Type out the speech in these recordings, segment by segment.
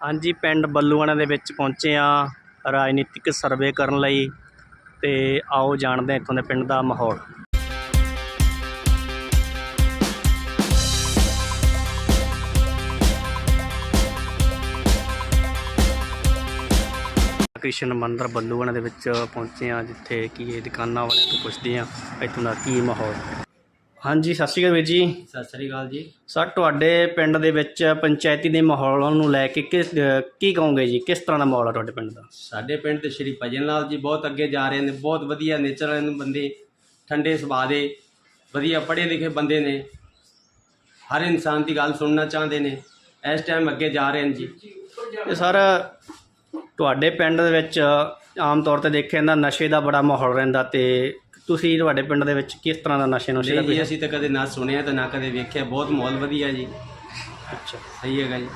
ਹਾਂਜੀ, ਪਿੰਡ ਬੱਲੂਆਣਾ ਦੇ ਵਿੱਚ ਪਹੁੰਚੇ ਆ ਰਾਜਨੀਤਿਕ ਸਰਵੇ ਕਰਨ ਲਈ ਤੇ ਆਓ ਜਾਣਦੇ ਹਾਂ ਇੱਥੋਂ ਦੇ ਪਿੰਡ ਦਾ ਮਾਹੌਲ। ਕ੍ਰਿਸ਼ਨ ਮੰਦਰ ਬੱਲੂਆਣਾ ਦੇ ਵਿੱਚ ਪਹੁੰਚੇ ਆ ਜਿੱਥੇ ਕਿ ਇਹ ਦੁਕਾਨਾਂ ਵਾਲਿਆਂ ਤੋਂ ਪੁੱਛਦੇ ਆ ਇੱਥੋਂ ਦਾ ਕੀ ਮਾਹੌਲ? ਹਾਂਜੀ ਸਤਿ ਸ਼੍ਰੀ ਅਕਾਲ ਵੀਰ ਜੀ। ਸਤਿ ਸ੍ਰੀ ਅਕਾਲ ਜੀ। ਸਰ ਤੁਹਾਡੇ ਪਿੰਡ ਦੇ ਵਿੱਚ ਪੰਚਾਇਤੀ ਦੇ ਮਾਹੌਲ ਨੂੰ ਲੈ ਕੇ ਕਿਸ ਕੀ ਕਹੋਗੇ ਜੀ? ਕਿਸ ਤਰ੍ਹਾਂ ਦਾ ਮਾਹੌਲ ਹੈ ਤੁਹਾਡੇ ਪਿੰਡ ਦਾ? ਸਾਡੇ ਪਿੰਡ ਤੇ ਸ਼੍ਰੀ ਭਜਨ ਲਾਲ ਜੀ ਬਹੁਤ ਅੱਗੇ ਜਾ ਰਹੇ ਨੇ ਬਹੁਤ ਵਧੀਆ ਨੇਚਰ ਵਾਲੇ ਨੇ ਬੰਦੇ ਠੰਡੇ ਸੁਭਾਅ ਦੇ ਵਧੀਆ ਪੜ੍ਹੇ ਲਿਖੇ ਬੰਦੇ ਨੇ। ਹਰ ਇਨਸਾਨ ਦੀ ਗੱਲ ਸੁਣਨਾ ਚਾਹੁੰਦੇ ਨੇ ਇਸ ਟਾਈਮ ਅੱਗੇ ਜਾ ਰਹੇ ਨੇ ਜੀ। ਤੇ ਸਰ ਤੁਹਾਡੇ ਪਿੰਡ ਦੇ ਵਿੱਚ ਆਮ ਤੌਰ ਤੇ ਦੇਖਿਆ ਜਾਂਦਾ ਨਸ਼ੇ ਦਾ ਬੜਾ ਮਾਹੌਲ ਰਹਿੰਦਾ ਤੇ ਤੁਸੀਂ ਤੁਹਾਡੇ ਪਿੰਡ ਦੇ ਵਿੱਚ ਕਿਸ ਤਰ੍ਹਾਂ ਦਾ ਨਸ਼ੇ ਨੁਸ਼ੇ ਦਾ ਨਹੀਂ ਜੀ ਅਸੀਂ ਤਾਂ ਕਦੇ ਨਾ ਸੁਣਿਆ ਤੇ ਨਾ ਕਦੇ ਵੇਖਿਆ। ਬਹੁਤ ਮਾਹੌਲ ਵਧੀਆ ਜੀ। ਅੱਛਾ। ਸਹੀ ਹੈਗਾ ਜੀ।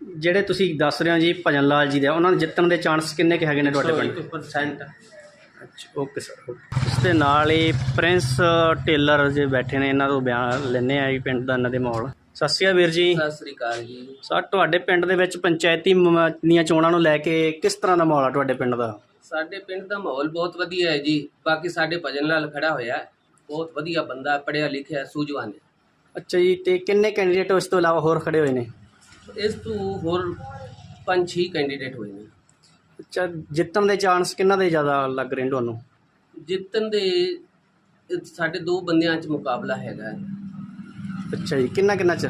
ਜਿਹੜੇ ਤੁਸੀਂ ਦੱਸ ਰਹੇ ਹੋ ਜੀ ਭਜਨ ਲਾਲ ਜੀ ਦੇ ਉਹਨਾਂ ਨੂੰ ਜਿੱਤਣ ਦੇ ਚਾਂਸ ਕਿੰਨੇ ਕੁ ਹੈਗੇ ਨੇ ਤੁਹਾਡੇ ਪਿੰਡ? 100% ਅੱਛਾ ਓਕੇ ਸਰ ਇਸ ਦੇ ਨਾਲ ਹੀ ਪ੍ਰਿੰਸ ਟੇਲਰ ਜੇ ਬੈਠੇ ਨੇ ਇਹਨਾਂ ਤੋਂ ਬਿਆਨ ਲੈਣੇ ਆ ਜੀ ਪਿੰਡ ਦਾ ਇਹਨਾਂ ਦੇ ਮਾਹੌਲ। ਸਤਿ ਸ਼੍ਰੀ ਅਕਾਲ ਵੀਰ ਜੀ। ਸਤਿ ਸ੍ਰੀ ਅਕਾਲ ਜੀ। ਸਰ ਤੁਹਾਡੇ ਪਿੰਡ ਦੇ ਵਿੱਚ ਪੰਚਾਇਤੀ ਮ- ਦੀਆਂ ਚੋਣਾਂ ਨੂੰ ਲੈ ਕੇ ਕਿਸ ਤਰ੍ਹਾਂ ਦਾ ਮਾਹੌਲ ਆ ਤੁਹਾਡੇ ਪਿੰਡ ਦਾ? ਸਾਡੇ ਪਿੰਡ ਦਾ ਮਾਹੌਲ ਬਹੁਤ ਵਧੀਆ ਹੈ ਜੀ। ਬਾਕੀ ਸਾਡੇ ਭਜਨ ਲਾਲ ਖੜਾ ਹੋਇਆ ਹੈ। ਬਹੁਤ ਵਧੀਆ ਬੰਦਾ ਪੜਿਆ ਲਿਖਿਆ ਸੂਝਵਾਨ ਹੈ। ਅੱਛਾ ਜੀ ਤੇ ਕਿੰਨੇ ਕੈਂਡੀਡੇਟ ਇਸ ਤੋਂ ਇਲਾਵਾ ਹੋਰ ਖੜੇ ਹੋਏ ਨੇ? ਇਸ ਤੋਂ ਹੋਰ ਪੰਜ ਛੇ ਕੈਂਡੀਡੇਟ ਹੋਏ ਨੇ। ਅੱਛਾ ਜਿੱਤਣ ਦੇ ਚਾਂਸ ਕਿੰਨਾ ਦੇ ਜ਼ਿਆਦਾ ਲੱਗ ਰਹੇ ਨੇ ਤੁਹਾਨੂੰ? ਜਿੱਤਣ ਦੇ ਇਹ ਸਾਡੇ ਦੋ ਬੰਦਿਆਂ 'ਚ ਮੁਕਾਬਲਾ ਹੈਗਾ ਹੈ। ਅੱਛਾ ਜੀ ਕਿੰਨਾ ਕਿੰਨਾ ਚ?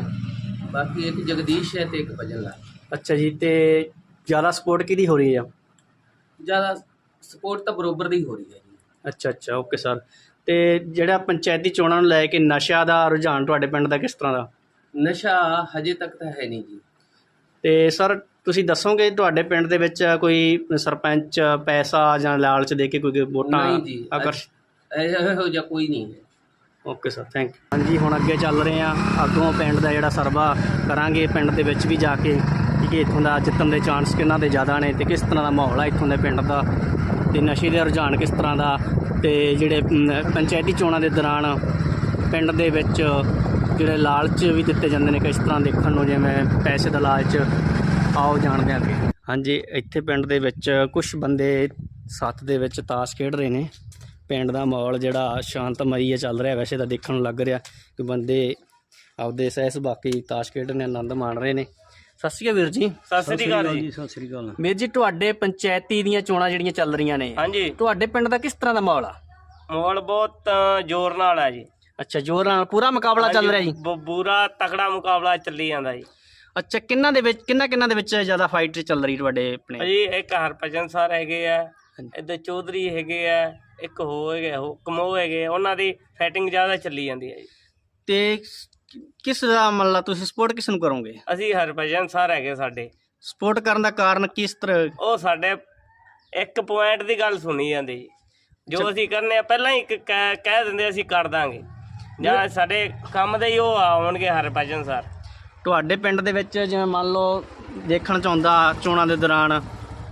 ਬਾਕੀ ਇੱਕ ਜਗਦੀਸ਼ ਹੈ ਤੇ ਇੱਕ ਭਜਨ ਲਾਲ। ਅੱਛਾ ਜੀ ਤੇ ਜ਼ਿਆਦਾ ਸਪੋਰਟ ਕਿਹਦੀ ਹੋ ਰਹੀ ਆ ਜ਼ਿਆਦਾ ਸਪੋਰਟ ਤਾਂ ਬਰੋਬਰ ਦੀ ਹੋ ਰਹੀ ਹੈ ਜੀ। ਅੱਛਾ ਅੱਛਾ ਓਕੇ ਸਰ। ਤੇ ਜਿਹੜਾ ਪੰਚਾਇਤੀ ਚੋਣਾਂ ਨੂੰ ਲੈ ਕੇ ਨਸ਼ਾ ਦਾ ਰੁਝਾਨ ਤੁਹਾਡੇ ਪਿੰਡ ਦਾ ਕਿਸ ਤਰ੍ਹਾਂ ਦਾ? ਨਸ਼ਾ ਹਜੇ ਤੱਕ ਤਾਂ ਹੈ ਨਹੀਂ ਜੀ। ਤੇ ਸਰ ਤੁਸੀਂ ਦੱਸੋਗੇ ਤੁਹਾਡੇ ਪਿੰਡ ਦੇ ਵਿੱਚ ਕੋਈ ਸਰਪੰਚ ਪੈਸਾ ਜਾਂ ਲਾਲਚ ਦੇ ਕੇ ਕੋਈ ਵੋਟਾਂ ਨਹੀਂ ਜੀ ਆਕਰਸ਼ ਇਹੋ ਜਿਹਾ ਕੋਈ ਨਹੀਂ ਹੈ। ਓਕੇ ਸਰ ਥੈਂਕ ਯੂ ਹਾਂਜੀ ਹੁਣ ਅੱਗੇ ਚੱਲ ਰਹੇ ਆ ਅੱਗੋਂ ਪਿੰਡ ਦਾ ਜਿਹੜਾ ਸਰਵਾ ਕਰਾਂਗੇ ਪਿੰਡ ਦੇ ਵਿੱਚ ਵੀ ਜਾ ਕੇ। ਕਿ ਇੱਥੋਂ ਦਾ ਜਿੱਤਣ ਦੇ ਚਾਂਸ ਕਿੰਨਾ ਦੇ ਜ਼ਿਆਦਾ ਨੇ ਤੇ ਕਿਸ ਤਰ੍ਹਾਂ ਦਾ ਮਾਹੌਲ ਆ ਇੱਥੋਂ ਦੇ ਪਿੰਡ ਦਾ ਤੇ ਨਸ਼ੇ ਦੇ ਰੁਝਾਨ ਕਿਸ ਤਰ੍ਹਾਂ ਦਾ ਤੇ ਜਿਹੜੇ ਪੰਚਾਇਤੀ ਚੋਣਾਂ ਦੇ ਦੌਰਾਨ ਪਿੰਡ ਦੇ ਵਿੱਚ ਜਿਹੜੇ ਲਾਲਚ ਵੀ ਦਿੱਤੇ ਜਾਂਦੇ ਨੇ ਕਿਸ ਤਰ੍ਹਾਂ ਦੇਖਣ ਨੂੰ, ਜਿਵੇਂ ਪੈਸੇ ਦਾ ਲਾਲਚ, ਆਓ ਜਾਣਦੇ ਹਾਂ ਅੱਗੇ। ਹਾਂਜੀ, ਇੱਥੇ ਪਿੰਡ ਦੇ ਵਿੱਚ ਕੁਝ ਬੰਦੇ ਸੱਤ ਦੇ ਵਿੱਚ ਤਾਸ਼ ਖੇਡ ਰਹੇ ਨੇ। ਪਿੰਡ ਦਾ ਮਾਹੌਲ ਜਿਹੜਾ ਸ਼ਾਂਤਮਈ ਹੈ ਚੱਲ ਰਿਹਾ, ਵੈਸੇ ਤਾਂ ਦੇਖਣ ਨੂੰ ਲੱਗ ਰਿਹਾ ਕਿ ਬੰਦੇ ਆਪਦੇ ਸਹਿਸ ਬਾਕੀ ਤਾਸ਼ ਖੇਡ ਆਨੰਦ ਮਾਣ ਰਹੇ ਨੇ। ਸਤਿ ਸ਼੍ਰੀ ਅਕਾਲ ਵੀਰ ਜੀ। ਸਤਿ ਸ੍ਰੀ ਅਕਾਲ ਜੀ। ਸਤਿ ਸ਼੍ਰੀ ਅਕਾਲ। ਵੀਰ ਜੀ ਤੁਹਾਡੇ ਪੰਚਾਇਤੀ ਦੀਆਂ ਚੋਣਾਂ ਜਿਹੜੀਆਂ ਚੱਲ ਰਹੀਆਂ ਨੇ ਹਾਂਜੀ। ਤੁਹਾਡੇ ਪਿੰਡ ਦਾ ਕਿਸ ਤਰ੍ਹਾਂ ਦਾ ਮਾਹੌਲ ਆ? ਮਾਹੌਲ ਬਹੁਤ ਜ਼ੋਰ ਨਾਲ ਹੈ ਜੀ। ਅੱਛਾ ਜੋਰ ਨਾਲ ਪੂਰਾ ਮੁਕਾਬਲਾ ਚੱਲ ਰਿਹਾ ਜੀ? ਬ- ਪੂਰਾ ਤਕੜਾ ਮੁਕਾਬਲਾ ਚੱਲੀ ਜਾਂਦਾ ਜੀ। ਅੱਛਾ ਕਿੰਨਾ ਦੇ ਵਿੱਚ ਕਿੰਨਾ ਕਿੰਨਾ ਦੇ ਵਿੱਚ ਜ਼ਿਆਦਾ ਫਾਈਟ ਚੱਲ ਰਹੀ ਤੁਹਾਡੇ ਆਪਣੇ? ਭਾਜੀ ਇੱਕ ਹਰਭਜਨ ਸਰ ਹੈਗੇ ਆ ਇੱਧਰ ਚੌਧਰੀ ਹੈਗੇ ਆ ਇੱਕ ਹੋ ਹੈਗੇ ਹੋ ਕਮੋ ਹੈਗੇ ਆ, ਉਹਨਾਂ ਦੀ ਫਾਈਟਿੰਗ ਜ਼ਿਆਦਾ ਚੱਲੀ ਜਾਂਦੀ ਹੈ ਜੀ। ਤੇ ਕਿਸ ਦਾ ਮਤਲਬ ਤੁਸੀਂ ਸਪੋਰਟ ਕਿਸ ਨੂੰ ਕਰੋਗੇ? ਅਸੀਂ ਹਰਭਜਨ ਸਰ ਹੈਗੇ ਸਾਡੇ। ਸਪੋਰਟ ਕਰਨ ਦਾ ਕਾਰਨ ਕਿਸ ਤਰ੍ਹਾਂ? ਉਹ ਸਾਡੇ ਇੱਕ ਪੁਆਇੰਟ ਦੀ ਗੱਲ ਸੁਣੀ ਜਾਂਦੀ ਜੀ। ਅਸੀਂ ਕਰਨੇ ਆ ਪਹਿਲਾਂ ਹੀ ਇੱਕ ਕਹਿ ਕਹਿ ਦਿੰਦੇ ਅਸੀਂ ਕਰ ਦਾਂਗੇ। ਜਾਂ ਸਾਡੇ ਕੰਮ ਦੇ ਹੀ ਉਹ ਆਉਣਗੇ ਹਰਭਜਨ ਸਰ ਤੁਹਾਡੇ ਪਿੰਡ ਦੇ ਵਿੱਚ ਜਿਵੇਂ ਮੰਨ ਲਓ ਦੇਖਣ ਚ ਆਉਂਦਾ ਚੋਣਾਂ ਦੇ ਦੌਰਾਨ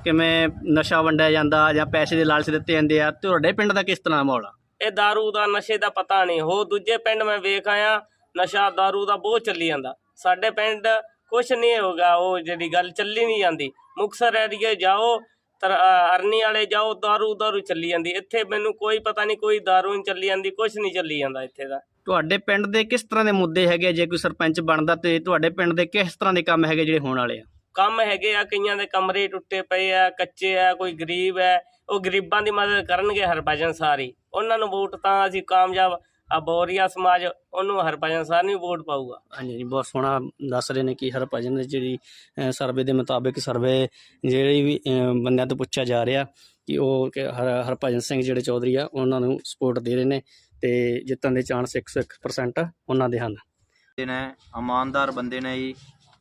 ਕਿਵੇਂ ਨਸ਼ਾ ਵੰਡਿਆ ਜਾਂਦਾ ਜਾਂ ਪੈਸੇ ਦੇ ਲਾਲਚ ਦਿੱਤੇ ਜਾਂਦੇ ਆ ਤੁਹਾਡੇ ਪਿੰਡ ਦਾ ਕਿਸ ਤਰ੍ਹਾਂ ਮਾਹੌਲ ਆ? ਇਹ दारू ਦਾ ਨਸ਼ੇ ਦਾ ਪਤਾ ਨਹੀਂ। ਹੋ ਦੂਜੇ ਪਿੰਡ ਮੈਂ ਵੇਖ ਆਇਆ ਨਸ਼ਾ दारू ਦਾ ਬਹੁਤ ਚੱਲੀ ਜਾਂਦਾ ਸਾਡੇ ਪਿੰਡ ਕੁਛ ਨਹੀਂ ਹੋਗਾ ਉਹ ਜਿਹੜੀ ਗੱਲ ਚੱਲੀ ਨਹੀਂ ਜਾਂਦੀ ਮੁਕਸਰ ਏਰੀਏ ਜਾਓ ਤਰ ਅ, ਅਰਨੀ ਵਾਲੇ ਜਾਓ दारू दारू ਚੱਲੀ ਜਾਂਦੀ ਇੱਥੇ ਮੈਨੂੰ ਕੋਈ ਪਤਾ ਨਹੀਂ ਕੋਈ दारू ਨਹੀਂ ਚੱਲੀ ਜਾਂਦੀ ਕੁਛ ਨਹੀਂ ਚੱਲੀ ਜਾਂਦਾ ਇੱਥੇ ਦਾ ਤੁਹਾਡੇ ਪਿੰਡ ਦੇ ਕਿਸ ਤਰ੍ਹਾਂ ਦੇ ਮੁੱਦੇ ਹੈਗੇ ਆ? ਜੇ ਕੋਈ ਸਰਪੰਚ ਬਣਦਾ ਤੇ ਤੁਹਾਡੇ ਪਿੰਡ ਦੇ ਕਿਸ ਤਰ੍ਹਾਂ ਦੇ ਕੰਮ ਹੈਗੇ ਜਿਹੜੇ ਹੋਣ ਵਾਲੇ ਆ ਕੰਮ ਹੈਗੇ ਆ ਕਈਆਂ ਦੇ ਕਮਰੇ ਟੁੱਟੇ ਪਏ ਆ ਕੱਚੇ ਆ ਕੋਈ ਗਰੀਬ ਹੈ ਉਹ ਗਰੀਬਾਂ ਦੀ ਮਦਦ ਕਰਨਗੇ ਹਰਭਜਨ ਸਾਰੀ ਉਹਨਾਂ ਨੂੰ ਵੋਟ ਤਾਂ ਅਸੀਂ ਕਾਮਯਾਬ ਆ ਬੋਰੀਆ ਸਮਾਜ ਉਹਨੂੰ ਹਰਭਜਨ ਸਾਰ ਨੂੰ ਵੋਟ ਪਾਊਗਾ। ਹਾਂਜੀ ਜੀ ਬਹੁਤ ਸੋਹਣਾ ਦੱਸ ਰਹੇ ਨੇ ਕਿ ਹਰਭਜਨ ਦੀ ਜਿਹੜੀ ਅ, ਸਰਵੇ ਦੇ ਮੁਤਾਬਿਕ ਸਰਵੇ ਜਿਹੜੀ ਵੀ ਅ, ਬੰਦਿਆਂ ਤੋਂ ਪੁੱਛਿਆ ਜਾ ਰਿਹਾ ਕਿ ਉਹ ਕਿ ਹਰ- ਹਰਭਜਨ ਸਿੰਘ ਜਿਹੜੇ ਚੌਧਰੀ ਆ ਉਹਨਾਂ ਨੂੰ ਸਪੋਰਟ ਦੇ ਰਹੇ ਨੇ ਤੇ ਜਿੱਤਣ ਦੇ ਚਾਂਸ 101% ਉਹਨਾਂ ਦੇ ਹਨ। ਬੰਦੇ ਨੇ ਇਮਾਨਦਾਰ ਬੰਦੇ ਨੇ ਜੀ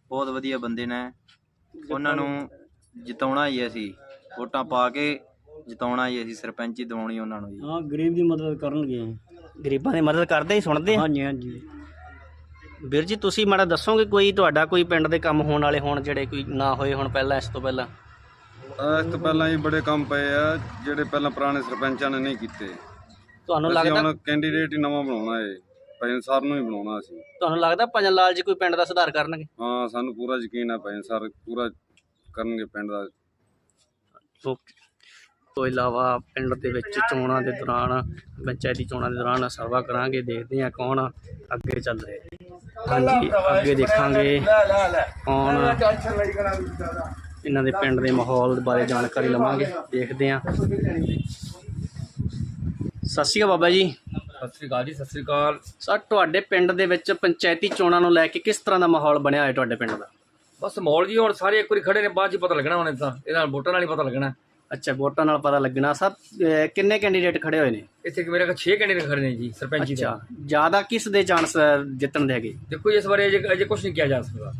ਬਹੁਤ ਵਧੀਆ ਬੰਦੇ ਨੇ। ਉਹਨਾਂ ਨੂੰ ਜਿਤਾਉਣਾ ਹੀ ਅਸੀਂ ਵੋਟਾਂ ਪਾ ਕੇ ਜਿਤਾਉਣਾ ਹੀ ਅਸੀਂ ਸਰਪੰਚੀ ਦਿਵਾਉਣੀ ਉਹਨਾਂ ਨੂੰ ਜੀ। ਹਾਂ ਗਰੀਬ ਦੀ ਮਦਦ ਕਰਨਗੇ। ਗਰੀਬਾਂ ਦੀ ਮਦਦ ਕਰਦੇ ਹੀ ਸੁਣਦੇ ਆ ਹਾਂਜੀ ਹਾਂਜੀ। ਵੀਰ ਜੀ ਤੁਸੀਂ ਮਾੜਾ ਦੱਸੋਗੇ ਕੋਈ ਤੁਹਾਡਾ ਕੋਈ ਪਿੰਡ ਦੇ ਕੰਮ ਹੋਣ ਵਾਲੇ ਹੋਣ ਜਿਹੜੇ ਕੋਈ ਨਾ ਹੋਏ ਹੁਣ ਪਹਿਲਾਂ ਇਸ ਤੋਂ ਪਹਿਲਾਂ? ਇਸ ਤੋਂ ਪਹਿਲਾਂ ਹੀ ਬੜੇ ਕੰਮ ਪਏ ਆ ਜਿਹੜੇ ਪਹਿਲਾਂ ਪੁਰਾਣੇ ਸਰਪੰਚਾਂ ਨੇ ਨਹੀਂ ਕੀਤੇ। ਤੁਹਾਨੂੰ ਅਸੀਂ ਲੱਗਦਾ ਹੁਣ ਕੈਂਡੀਡੇਟ ਹੀ ਨਵਾਂ ਬਣਾਉਣਾ ਏ ਭਜਨ ਸਰ ਨੂੰ ਹੀ ਬਣਾਉਣਾ ਸੀ ਤੁਹਾਨੂੰ ਲੱਗਦਾ ਭਜਨ ਲਾਲ ਜੀ ਕੋਈ ਪਿੰਡ ਦਾ ਸੁਧਾਰ ਕਰਨਗੇ? ਹਾਂ ਸਾਨੂੰ ਪੂਰਾ ਯਕੀਨ ਹੈ ਭਜਨ ਸਰ ਪੂਰਾ ਕਰਨਗੇ ਪਿੰਡ ਦਾ। ਓਕੇ ਤੋਂ ਇਲਾਵਾ ਪਿੰਡ ਦੇ ਵਿੱਚ ਚੋਣਾਂ ਦੇ ਦੌਰਾਨ ਪੰਚਾਇਤੀ ਚੋਣਾਂ ਦੇ ਦੌਰਾਨ ਸਰਵਾ ਕਰਾਂਗੇ ਦੇਖਦੇ ਹਾਂ ਕੌਣ ਅੱਗੇ ਚੱਲ ਰਿਹਾ। ਹਾਂਜੀ ਅੱਗੇ ਦੇਖਾਂਗੇ ਕੌਣ ਇਹਨਾਂ ਦੇ ਪਿੰਡ ਦੇ ਮਾਹੌਲ ਬਾਰੇ ਜਾਣਕਾਰੀ ਲਵਾਂਗੇ ਦੇਖਦੇ ਹਾਂ। ਸਤਿ ਸ਼੍ਰੀ ਅਕਾਲ ਬਾਬਾ ਜੀ। ਸਤਿ ਸ੍ਰੀ ਅਕਾਲ ਜੀ ਸਤਿ ਸ੍ਰੀ ਅਕਾਲ। ਸਰ ਤੁਹਾਡੇ ਪਿੰਡ ਦੇ ਵਿੱਚ ਪੰਚਾਇਤੀ ਚੋਣਾਂ ਨੂੰ ਲੈ ਕੇ ਕਿਸ ਤਰ੍ਹਾਂ ਦਾ ਮਾਹੌਲ ਬਣਿਆ ਹੋਇਆ ਤੁਹਾਡੇ ਪਿੰਡ ਦਾ? ਬਸ ਮੌਲ ਜੀ ਹੁਣ ਸਾਰੇ ਇੱਕ ਵਾਰੀ ਖੜੇ ਨੇ ਬਾਅਦ ਚ ਪਤਾ ਲੱਗਣਾ ਹੁਣ ਤਾਂ ਇਹਦਾ ਵੋਟਾਂ ਨਾਲ ਹੀ ਪਤਾ ਲੱਗਣਾ। ਅੱਛਾ ਵੋਟਾਂ ਨਾਲ ਪਤਾ ਲੱਗਣਾ। ਸਰ ਅਹ ਕਿੰਨੇ ਕੈਂਡੀਡੇਟ ਖੜੇ ਹੋਏ ਨੇ? ਇੱਥੇ ਕਿ ਮੇਰੇ ਕੋਲ 6 ਕੈਂਡੀਡੇਟ ਖੜੇ ਨੇ ਜੀ ਸਰਪੰਚੀ ਦੇ ਅੱਛਾ ਜ਼ਿਆਦਾ ਕਿਸ ਦੇ ਚਾਂਸ ਜਿੱਤਣ ਦੇ ਹੈਗੇ? ਦੇਖੋ ਜੀ, ਇਸ ਬਾਰੇ ਅਜੇ ਅਜੇ ਕੁਝ ਨਹੀਂ ਕਿਹਾ ਜਾ ਸਕਦਾ।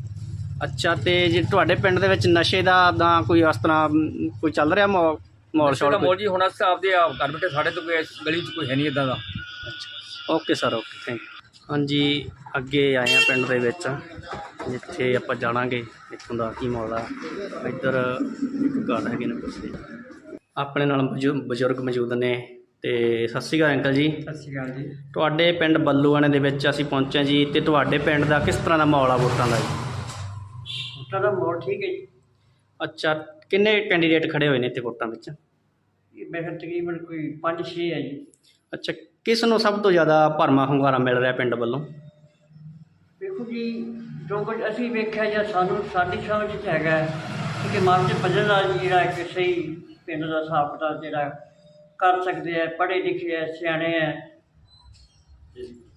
ਅੱਛਾ ਤੇ ਜੇ ਤੁਹਾਡੇ ਪਿੰਡ ਦੇ ਵਿੱਚ ਨਸ਼ੇ ਦਾ ਦਾ ਕੋਈ ਇਸ ਤਰ੍ਹਾਂ ਕੋਈ ਚੱਲ ਰਿਹਾ ਮੌ- ਦਾ ਸ਼ੌਲ ਮੌਲ ਜੀ ਹੁਣ ਅਸੀਂ ਆਪਦੇ ਆਪ ਘਰ ਬੈਠੇ ਸਾਡੇ ਤੋਂ ਕੋਈ ਇਸ ਗਲੀ ਚ ਕੋਈ ਹੈ ਨਹੀਂ ਇਦਾਂ ਦਾ। Okay sir okay thank you. ਹਾਂਜੀ ਅੱਗੇ ਆਏ ਆ ਪਿੰਡ ਦੇ ਵਿੱਚ ਜਿੱਥੇ ਆਪਾਂ ਜਾਣਾਂਗੇ ਇੱਥੋਂ ਦਾ ਕੀ ਮਾਹੌਲ ਆ ਇੱਧਰ ਇੱਕ ਘਰ ਹੈਗੇ ਨੇ ਪੁੱਛਦੇ ਆਪਣੇ ਨਾਲ ਬਜ਼ੁ- ਬਜ਼ੁਰਗ ਮੌਜੂਦ ਨੇ ਤੇ ਸਤਿ ਸ਼੍ਰੀ ਅਕਾਲ ਅੰਕਲ ਜੀ। ਸਤਿ ਸ਼੍ਰੀ ਅਕਾਲ ਜੀ। ਤੁਹਾਡੇ ਪਿੰਡ ਬੱਲੂਆਣੇ ਦੇ ਵਿੱਚ ਅਸੀਂ ਪਹੁੰਚੇ ਜੀ ਤੇ ਤੁਹਾਡੇ ਪਿੰਡ ਦਾ ਕਿਸ ਤਰ੍ਹਾਂ ਦਾ ਮਾਹੌਲ ਆ ਵੋਟਾਂ ਦਾ ਜੀ? ਵੋਟਾਂ ਦਾ ਮੋੜ ਠੀਕ ਹੈ ਜੀ। ਅੱਛਾ ਕਿੰਨੇ ਕੈਂਡੀਡੇਟ ਖੜੇ ਹੋਏ ਨੇ ਇੱਥੇ ਵੋਟਾਂ ਵਿੱਚ? ਇਹ ਮੇਰੇ ਖਿਆਲ ਤਕਰੀਬਨ ਕੋਈ 5-6 ਹੈ ਜੀ। ਅੱਛਾ ਕਿਸ ਨੂੰ ਸਭ ਤੋਂ ਜ਼ਿਆਦਾ ਭਰਮਾ ਹੁੰਗਾਰਾ ਮਿਲ ਰਿਹਾ ਪਿੰਡ ਵੱਲੋਂ? ਵੇਖੋ ਜੀ ਜੋ ਕੁਝ ਅਸੀਂ ਵੇਖਿਆ ਜਾਂ ਸਾਨੂੰ ਸਾਡੀ ਸਮਝ 'ਚ ਹੈਗਾ ਹੈ ਕਿ ਮਾਨ ਜੀ ਭਜਨ ਲਾਲ ਜੀ ਜਿਹੜਾ ਇੱਕ ਸਹੀ ਪਿੰਡ ਦਾ ਹਿਸਾਬ ਕਿਤਾਬ ਜਿਹੜਾ ਕਰ ਸਕਦੇ ਆ ਪੜ੍ਹੇ ਲਿਖੇ ਆ ਸਿਆਣੇ ਆ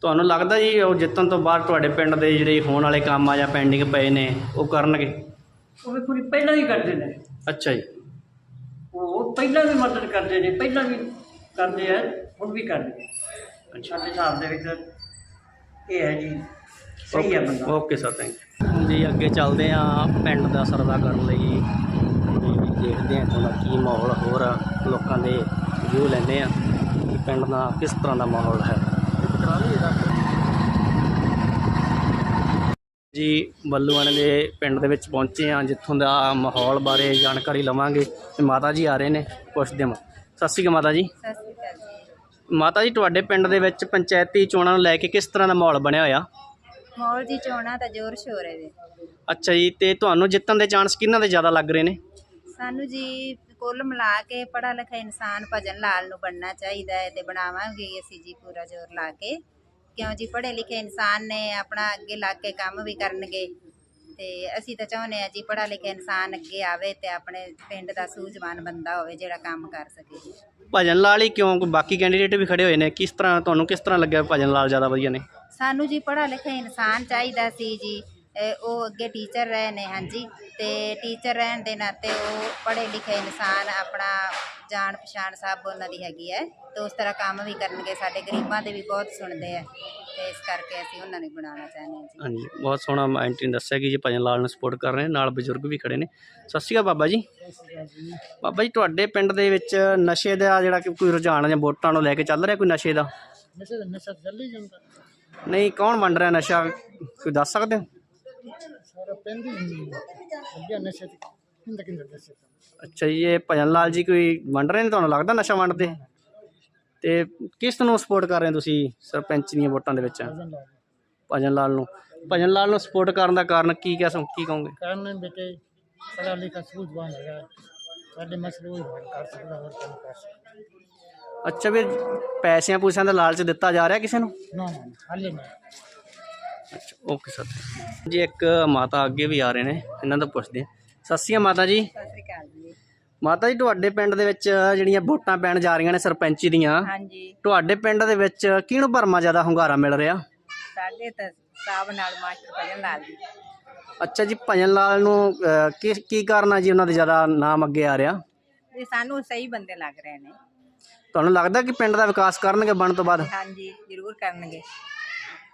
ਤੁਹਾਨੂੰ ਲੱਗਦਾ ਜੀ ਉਹ ਜਿੱਤਣ ਤੋਂ ਬਾਅਦ ਤੁਹਾਡੇ ਪਿੰਡ ਦੇ ਜਿਹੜੇ ਹੋਣ ਵਾਲੇ ਕੰਮ ਆ ਜਾਂ ਪੈਂਡਿੰਗ ਪਏ ਨੇ ਉਹ ਕਰਨਗੇ? ਉਹ ਵੇਖੋ ਜੀ ਪਹਿਲਾਂ ਵੀ ਕਰਦੇ ਨੇ। ਅੱਛਾ ਜੀ। ਉਹ ਪਹਿਲਾਂ ਵੀ ਮਦਦ ਕਰਦੇ ਨੇ ਪਹਿਲਾਂ ਵੀ ਕਰਦੇ ਆ ਹੁਣ ਵੀ ਕਰਦੇ ਆ। ਸਾਡੇ ਹਿਸਾਬ ਦੇ ਵਿੱਚ ਇਹ ਹੈ ਜੀ ਸਹੀ ਹੈ ਬੰਦਾ। ਓਕੇ ਸਰ ਥੈਂਕ ਯੂ ਜੀ ਅੱਗੇ ਚੱਲਦੇ ਆ ਪਿੰਡ ਦਾ ਸਰਵਾ ਕਰਨ ਲਈ। ਜੀ ਦੇਖਦੇ ਆ ਇੱਥੋਂ ਦਾ ਕੀ ਮਾਹੌਲ ਹੋਰ ਲੋਕਾਂ ਦੇ ਵਿਊ ਲੈਂਦੇ ਆ ਕਿ ਪਿੰਡ ਦਾ ਕਿਸ ਤਰ੍ਹਾਂ ਦਾ ਮਾਹੌਲ ਹੈ। ਜੀ ਬੱਲੂਆਣੇ ਦੇ ਪਿੰਡ ਦੇ ਵਿੱਚ ਪਹੁੰਚੇ ਆ ਜਿੱਥੋਂ ਦਾ ਮਾਹੌਲ ਬਾਰੇ ਜਾਣਕਾਰੀ ਲਵਾਂਗੇ। ਤੇ ਮਾਤਾ ਜੀ ਆ ਰਹੇ ਨੇ ਪੁੱਛਦੇ ਹਾਂ। ਸਤਿ ਸ਼੍ਰੀ ਅਕਾਲ ਮਾਤਾ ਜੀ। ਸਤਿ ਸ਼੍ਰੀ ਅਕਾਲ ਜੀ ਮਾਤਾ ਜੀ ਤੁਹਾਡੇ ਪਿੰਡ ਦੇ ਵਿੱਚ ਪੰਚਾਇਤੀ ਚੋਣਾਂ ਨੂੰ ਲੈ ਕੇ ਕਿਸ ਤਰ੍ਹਾਂ ਦਾ ਮਾਹੌਲ ਬਣਿਆ ਹੋਇਆ? ਮੌਲ ਦੀ ਚੋਣਾਂ ਤਾਂ ਜ਼ੋਰ ਸ਼ੋਰ ਹੈ ਜੀ। ਅੱਛਾ ਜੀ ਤੇ ਤੁਹਾਨੂੰ ਜਿੱਤਣ ਦੇ ਚਾਂਸ ਕਿਹਨਾਂ ਦੇ ਜ਼ਿਆਦਾ ਲੱਗ ਰਹੇ ਨੇ? ਸਾਨੂੰ ਜੀ ਕੁੱਲ ਮਿਲਾ ਕੇ ਪੜਾ ਲਿਖਾ ਇਨਸਾਨ ਭਜਨ ਲਾਲ ਨੂੰ ਬਣਨਾ ਚਾਹੀਦਾ ਹੈ ਤੇ ਬਣਾਵਾਂਗੇ ਅਸੀਂ ਜੀ ਪੂਰਾ ਜ਼ੋਰ ਲਾ ਕੇ। ਕਿਉਂ ਜੀ ਪੜ੍ਹੇ ਲਿਖੇ ਇਨਸਾਨ ਨੇ ਆਪਣਾ ਅੱਗੇ ਲੱਗ ਕੇ ਕੰਮ ਵੀ ਕਰਨਗੇ ਤੇ ਅਸੀਂ ਤਾਂ ਚਾਹੁੰਦੇ ਆ ਜੀ ਪੜਾ ਲਿਖਾ ਇਨਸਾਨ ਅੱਗੇ ਆਵੇ ਤੇ ਆਪਣੇ ਪਿੰਡ ਦਾ ਸੂਝਵਾਨ ਬੰਦਾ ਹੋਵੇ ਜਿਹੜਾ ਕੰਮ ਕਰ ਸਕੇ। ਜੀ ਭਜਨ ਲਾਲ ਹੀ ਕਿਉਂ? ਬਾਕੀ ਕੈਂਡੀਡੇਟ ਵੀ ਖੜੇ ਹੋਏ ਨੇ। ਕਿਸ ਤਰ੍ਹਾਂ, ਤੁਹਾਨੂੰ ਕਿਸ ਤਰ੍ਹਾਂ ਲੱਗਿਆ ਭਜਨ ਲਾਲ ਜ਼ਿਆਦਾ ਵਧੀਆ ਨੇ? ਸਾਨੂੰ ਜੀ ਪੜ੍ਹਾ ਲਿਖਿਆ ਇਨਸਾਨ ਚਾਹੀਦਾ ਸੀ ਜੀ। ਉਹ ਅੱਗੇ ਟੀਚਰ ਰਹੇ ਨੇ ਹਾਂਜੀ। ਤੇ ਟੀਚਰ ਰਹਿਣ ਦੇ ਨਾਤੇ ਉਹ ਪੜ੍ਹੇ ਲਿਖੇ ਇਨਸਾਨ ਆਪਣਾ ਜਾਣ ਪਛਾਣ ਸਭ ਉਹਨਾਂ ਦੀ ਹੈਗੀ ਹੈ ਤੇ ਉਸ ਤਰ੍ਹਾਂ ਕੰਮ ਵੀ ਕਰਨਗੇ। ਸਾਡੇ ਗਰੀਬਾਂ ਦੇ ਵੀ ਬਹੁਤ ਸੁਣਦੇ ਆ ਤੇ ਇਸ ਕਰਕੇ ਅਸੀਂ ਉਹਨਾਂ ਨੂੰ ਬਣਾਉਣਾ ਚਾਹੁੰਦੇ ਹਾਂ ਜੀ। ਹਾਂਜੀ ਬਹੁਤ ਸੋਹਣਾ ਆਂਟੀ ਨੇ ਦੱਸਿਆ ਕਿ ਜੀ ਭਜਨ ਲਾਲ ਨੂੰ ਸਪੋਰਟ ਕਰ ਰਹੇ ਨੇ ਨਾਲ ਬਜ਼ੁਰਗ ਵੀ ਖੜੇ ਨੇ। ਸਤਿ ਸ਼੍ਰੀ ਅਕਾਲ ਬਾਬਾ ਜੀ। ਬਾਬਾ ਜੀ ਤੁਹਾਡੇ ਪਿੰਡ ਦੇ ਵਿੱਚ ਨਸ਼ੇ ਦਾ ਜਿਹੜਾ ਕਿ ਕੋਈ ਰੁਝਾਨ ਜਾਂ ਵੋਟਾਂ ਨੂੰ ਲੈ ਕੇ ਚੱਲ ਰਿਹਾ ਕੋਈ ਨਸ਼ੇ ਦਾ? ਨਸ਼ਾ ਨਸ਼ਾ ਚੱਲੀ ਜਾਂਦਾ। ਨਹੀਂ ਕੌਣ ਵੰਡ ਰਿਹਾ ਨਸ਼ਾ? ਕੋਈ ਦੱਸ ਸਕਦੇ ਹੋ? ਸਾਰਾ ਪਿੰਡ ਹੀ ਅੱਗੇ ਨਸ਼ੇ ਤੇ ਕਿੰਦਾ ਕਿੰਦਾ ਨਸ਼ੇ ਅੱਛਾ ਜੀ ਇਹ ਭਜਨ ਲਾਲ ਜੀ ਕੋਈ ਵੰਡ ਰਹੇ ਨੇ ਤੁਹਾਨੂੰ ਲੱਗਦਾ ਨਸ਼ਾ ਵੰਡਦੇ ਤੇ ਕਿਸ ਨੂੰ ਸਪੋਰਟ ਕਰ ਰਹੇ ਹੋ ਤੁਸੀਂ ਸਰਪੰਚ ਦੀਆਂ ਵੋਟਾਂ ਦੇ ਵਿੱਚ? ਭਜਨ ਲਾਲ ਨੂੰ। ਭਜਨ ਲਾਲ ਨੂੰ। ਸਪੋਰਟ ਕਰਨ ਦਾ ਕਾਰਨ ਕੀ ਕਹਿ ਸਕ ਕੀ ਕਹੋਗੇ? ਕਾਰਨ ਬੇਟੇ ਪੜਾ ਲਿਖਾ ਸੂਝਵਾਨ ਹੈਗਾ ਸਾਡੇ ਮਸਲੇ ਉਹ ਹੱਲ ਕਰ ਸਕਦਾ ਹੋਰ ਕੰਮ ਕਰ ਸਕਦਾ। ਅੱਛਾ ਵੀ ਪੈਸਿਆਂ ਪੂਸਿਆਂ ਦਾ ਲਾਲਚ ਦਿੱਤਾ ਜਾ ਰਿਹਾ ਕਿਸੇ ਨੂੰ ਨਾ ਨਾ ਹਾਲੇ ਨਹੀਂ। ਅੱਛਾ ਓਕੇ ਸਰ। ਜੀ ਇੱਕ ਮਾਤਾ ਅੱਗੇ ਵੀ ਆ ਰਹੇ ਨੇ ਇਹਨਾਂ ਤੋਂ ਪੁੱਛਦੇ ਹਾਂ। ਸਤਿ ਸ਼੍ਰੀ ਅਕਾਲ ਮਾਤਾ ਜੀ। ਸਤਿ ਸ੍ਰੀ ਅਕਾਲ ਜੀ। ਮਾਤਾ ਜੀ ਤੁਹਾਡੇ ਪਿੰਡ ਦੇ ਵਿੱਚ ਜਿਹੜੀਆਂ ਵੋਟਾਂ ਪੈਣ ਜਾ ਰਹੀਆਂ ਨੇ ਸਰਪੰਚੀ ਦੀਆਂ ਹਾਂਜੀ। ਤੁਹਾਡੇ ਪਿੰਡ ਦੇ ਵਿੱਚ ਕਿਹਨੂੰ ਭਰਮਾ ਜ਼ਿਆਦਾ ਹੁੰਗਾਰਾ ਮਿਲ ਰਿਹਾ? ਸਾਡੇ ਤਾਂ ਸਾਬ ਨਾਲ ਮਾਸਟਰ ਭਜਨ ਲਾਲ ਜੀ। ਅੱਛਾ ਜੀ ਭਜਨ ਲਾਲ ਨੂੰ ਅਹ, ਕੀ ਕੀ ਕਾਰਨ ਆ ਜੀ ਉਹਨਾਂ ਦੇ ਜ਼ਿਆਦਾ ਨਾਮ ਅੱਗੇ ਆ ਰਿਹਾ? ਇਹ ਸਾਨੂੰ ਸਹੀ ਬੰਦੇ ਲੱਗ ਰਹੇ ਨੇ। ਤੁਹਾਨੂੰ ਲੱਗਦਾ ਕਿ ਪਿੰਡ ਦਾ ਵਿਕਾਸ ਕਰਨਗੇ ਬਣ ਤੋਂ ਬਾਅਦ? ਹਾਂਜੀ ਜ਼ਰੂਰ ਕਰਨਗੇ।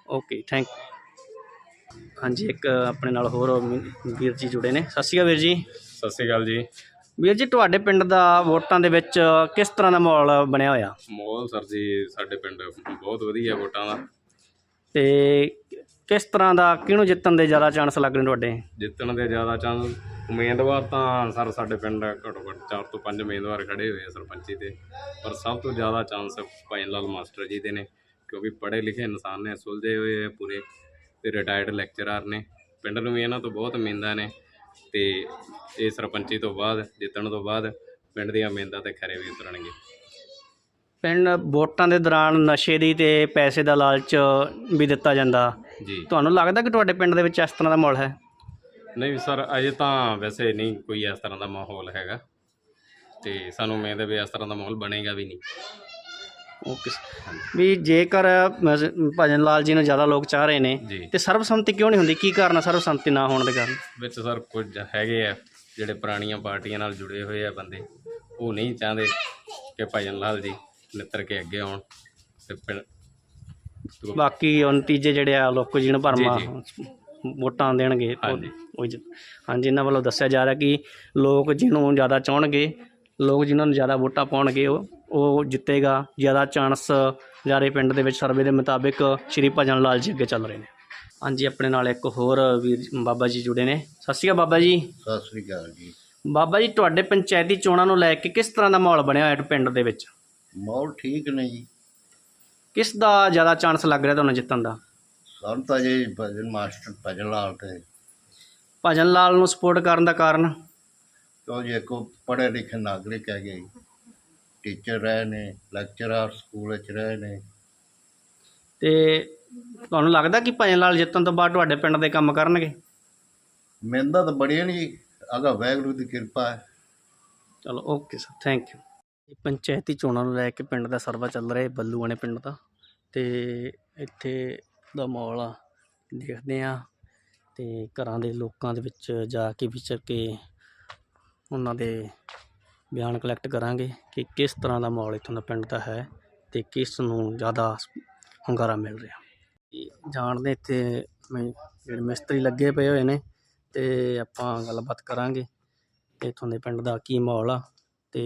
ਓਕੇ ਥੈਂਕ ਹਾਂਜੀ ਇੱਕ ਆਪਣੇ ਨਾਲ ਹੋਰ ਵੀਰ ਜੀ ਜੁੜੇ ਨੇ। ਸਤਿ ਸ਼੍ਰੀ ਅਕਾਲ ਵੀਰ ਜੀ। ਸਤਿ ਸ੍ਰੀ ਅਕਾਲ ਜੀ। ਵੀਰ ਜੀ ਤੁਹਾਡੇ ਪਿੰਡ ਦਾ ਵੋਟਾਂ ਦੇ ਵਿੱਚ ਕਿਸ ਤਰ੍ਹਾਂ ਦਾ ਮਾਹੌਲ ਬਣਿਆ ਹੋਇਆ? ਮੋਹਲ ਸਰ ਜੀ ਸਾਡੇ ਪਿੰਡ ਬਹੁਤ ਵਧੀਆ ਵੋਟਾਂ ਦਾ। ਤੇ ਕਿਸ ਤਰ੍ਹਾਂ ਦਾ ਕਿਹਨੂੰ ਜਿੱਤਣ ਦੇ ਜ਼ਿਆਦਾ ਚਾਂਸ ਲੱਗ ਰਹੇ ਤੁਹਾਡੇ? ਜਿੱਤਣ ਦੇ ਜ਼ਿਆਦਾ ਚਾਂਸ ਉਮੀਦਵਾਰ ਤਾਂ ਸਰ ਸਾਡੇ ਪਿੰਡ ਘੱਟੋ ਘੱਟ 4 ਤੋਂ 5 ਉਮੀਦਵਾਰ ਖੜੇ ਹੋਏ ਆ ਸਰਪੰਚੀ ਤੇ ਪਰ ਸਭ ਤੋਂ ਜ਼ਿਆਦਾ ਚਾਂਸ ਭਜਨ ਲਾਲ ਮਾਸਟਰ ਜੀ ਦੇ ਨੇ ਕਿਉਂਕਿ ਪੜ੍ਹੇ ਲਿਖੇ ਇਨਸਾਨ ਨੇ ਸੁਲਝੇ ਹੋਏ ਆ ਪੂਰੇ। ਤੇ ਰਿਟਾਇਰਡ ਲੈਕਚਰਰ ਨੇ। ਪਿੰਡ ਨੂੰ ਵੀ ਇਹਨਾਂ ਤੋਂ ਬਹੁਤ ਉਮੀਦਾਂ ਨੇ ਤੇ ਇਹ ਸਰਪੰਚੀ ਤੋਂ ਬਾਅਦ ਜਿੱਤਣ ਤੋਂ ਬਾਅਦ ਪਿੰਡ ਦੀਆਂ ਉਮੀਦਾਂ ਤੇ ਖਰੇ ਵੀ ਉਤਰਨਗੇ। ਪਿੰਡ ਵੋਟਾਂ ਦੇ ਦੌਰਾਨ ਨਸ਼ੇ ਦੀ ਤੇ ਪੈਸੇ ਦਾ ਲਾਲਚ ਵੀ ਦਿੱਤਾ ਜਾਂਦਾ। ਜੀ। ਤੁਹਾਨੂੰ ਲੱਗਦਾ ਕਿ ਤੁਹਾਡੇ ਪਿੰਡ ਦੇ ਵਿੱਚ ਇਸ ਤਰ੍ਹਾਂ ਦਾ ਮਾਹੌਲ ਹੈ? ਨਹੀਂ ਸਰ ਅਜੇ ਤਾਂ ਵੈਸੇ ਨਹੀਂ ਕੋਈ ਇਸ ਤਰ੍ਹਾਂ ਦਾ ਮਾਹੌਲ ਹੈਗਾ। ਤੇ ਸਾਨੂੰ ਉਮੀਦ ਹੈ ਵੀ ਇਸ ਤਰ੍ਹਾਂ ਦਾ ਮਾਹੌਲ ਬਣੇਗਾ ਵੀ ਨਹੀਂ। ਓਕੇ ਵੀ ਜੇਕਰ ਭਜਨ ਲਾਲ ਜੀ ਨੂੰ ਜ਼ਿਆਦਾ ਲੋਕ ਚਾਹ ਰਹੇ ਨੇ ਤੇ ਸਰਬਸੰਮਤੀ ਕਿਉਂ ਨਹੀਂ ਹੁੰਦੀ? ਕੀ ਕਾਰਨ ਹੈ ਸਰਬਸੰਮਤੀ ਨਾ ਹੋਣ ਦੇ ਕਾਰਨ? ਵਿੱਚ ਸਰ ਕੁਝ ਹੈਗੇ ਆ ਜਿਹੜੇ ਪੁਰਾਣੀਆਂ ਪਾਰਟੀਆਂ ਨਾਲ ਜੁੜੇ ਹੋਏ ਆ ਬੰਦੇ ਉਹ ਨਹੀਂ ਚਾਹੁੰਦੇ ਕਿ ਭਜਨ ਲਾਲ ਜੀ ਨਿੱਤਰ ਕੇ ਅੱਗੇ ਆਉਣ ਤੇ ਬਾਕੀ ਉਹ ਨਤੀਜੇ ਜਿਹੜੇ ਆ ਲੋਕ ਜੀ ਨੂੰ ਭਰਮਾ ਵੋਟਾਂ ਦੇਣਗੇ ਹਾਂਜੀ। ਇਹਨਾਂ ਵੱਲੋਂ ਦੱਸਿਆ ਜਾ ਰਿਹਾ ਕਿ ਲੋਕ ਜਿਹਨੂੰ ਜ਼ਿਆਦਾ ਚਾਹਣਗੇ ਲੋਕ ਜਿਨ੍ਹਾਂ ਨੂੰ ਜ਼ਿਆਦਾ ਵੋਟਾਂ ਪਾਉਣਗੇ ਉਹ ਉਹ ਜਿੱਤੇਗਾ। ਜ਼ਿਆਦਾ ਚਾਂਸ ਜਾਰੇ ਪਿੰਡ ਦੇ ਵਿੱਚ ਸਰਵੇ ਦੇ ਮੁਤਾਬਿਕ ਸ਼੍ਰੀ ਭਜਨ ਲਾਲ ਜੀ ਅੱਗੇ ਚੱਲ ਰਹੇ ਨੇ। ਹਾਂਜੀ ਆਪਣੇ ਨਾਲ ਇੱਕ ਹੋਰ ਵੀਰ ਬਾਬਾ ਜੀ ਜੁੜੇ ਨੇ। ਸਤਿ ਸ਼੍ਰੀ ਅਕਾਲ ਬਾਬਾ ਜੀ। ਸਤਿ ਸ੍ਰੀ ਅਕਾਲ ਜੀ। ਬਾਬਾ ਜੀ ਤੁਹਾਡੇ ਪੰਚਾਇਤੀ ਚੋਣਾਂ ਨੂੰ ਲੈ ਕੇ ਕਿਸ ਤਰ੍ਹਾਂ ਦਾ ਮਾਹੌਲ ਬਣਿਆ ਹੋਇਆ ਹੈ ਪਿੰਡ ਦੇ ਵਿੱਚ? ਮਾਹੌਲ ਠੀਕ ਨੇ ਜੀ। ਕਿਸ ਦਾ ਜ਼ਿਆਦਾ ਚਾਂਸ ਲੱਗ ਰਿਹਾ ਤੁਹਾਨੂੰ ਜਿੱਤਣ ਦਾ? ਸਾਨੂੰ ਤਾਂ ਜੀ ਭਜਨ ਮਾਸਟਰ ਭਜਨ ਲਾਲ ਤੇ। ਭਜਨ ਲਾਲ ਨੂੰ ਸਪੋਰਟ ਕਰਨ ਦਾ ਕਾਰਨ? ਕਿਉਂ ਜੀ ਕੋ ਪੜ੍ਹੇ ਲਿਖੇ ਨਾਗਰਿਕ ਹੈਗੇ ਜੀ। ਟੀਚਰ ਰਹੇ ਨੇ ਲੈਕਚਰਰ ਸਕੂਲ ਵਿੱਚ ਰਹੇ ਨੇ। ਤੇ ਤੁਹਾਨੂੰ ਲੱਗਦਾ ਕਿ ਭਜਨ ਲਾਲ ਜਿੱਤਣ ਤੋਂ ਬਾਅਦ ਤੁਹਾਡੇ ਪਿੰਡ ਦੇ ਕੰਮ ਕਰਨਗੇ? ਮਿਹਨਤਾਂ ਤਾਂ ਬੜੀਆਂ ਨਹੀਂ ਅਗਾ ਵਾਹਿਗੁਰੂ ਦੀ ਕਿਰਪਾ ਹੈ। ਚਲੋ ਓਕੇ ਸਰ ਥੈਂਕ ਯੂ। ਪੰਚਾਇਤੀ ਚੋਣਾਂ ਨੂੰ ਲੈ ਕੇ ਪਿੰਡ ਦਾ ਸਰਵਾ ਚੱਲ ਰਿਹਾ ਹੈ ਬੱਲੂਆਣੇ ਪਿੰਡ ਦਾ। ਤੇ ਇੱਥੇ ਦਾ ਮਾਹੌਲ ਆ ਦੇਖਦੇ ਆ ਤੇ ਘਰਾਂ ਦੇ ਲੋਕਾਂ ਦੇ ਵਿੱਚ ਜਾ ਕੇ ਵਿਚਰ ਕੇ ਉਹਨਾਂ ਦੇ ਬਿਆਨ ਕਲੈਕਟ ਕਰਾਂਗੇ ਕਿ ਕਿਸ ਤਰ੍ਹਾਂ ਦਾ ਮਾਹੌਲ ਇੱਥੋਂ ਦਾ ਪਿੰਡ ਦਾ ਹੈ ਤੇ ਕਿਸ ਨੂੰ ਜ਼ਿਆਦਾ ਹੁੰਗਾਰਾ ਮਿਲ ਰਿਹਾ। ਜਾਣਦੇ ਇੱਥੇ ਜਿਹੜੇ ਮਿਸਤਰੀ ਲੱਗੇ ਪਏ ਹੋਏ ਨੇ ਤੇ ਆਪਾਂ ਗੱਲਬਾਤ ਕਰਾਂਗੇ ਇੱਥੋਂ ਦੇ ਪਿੰਡ ਦਾ ਕੀ ਮਾਹੌਲ ਆ ਤੇ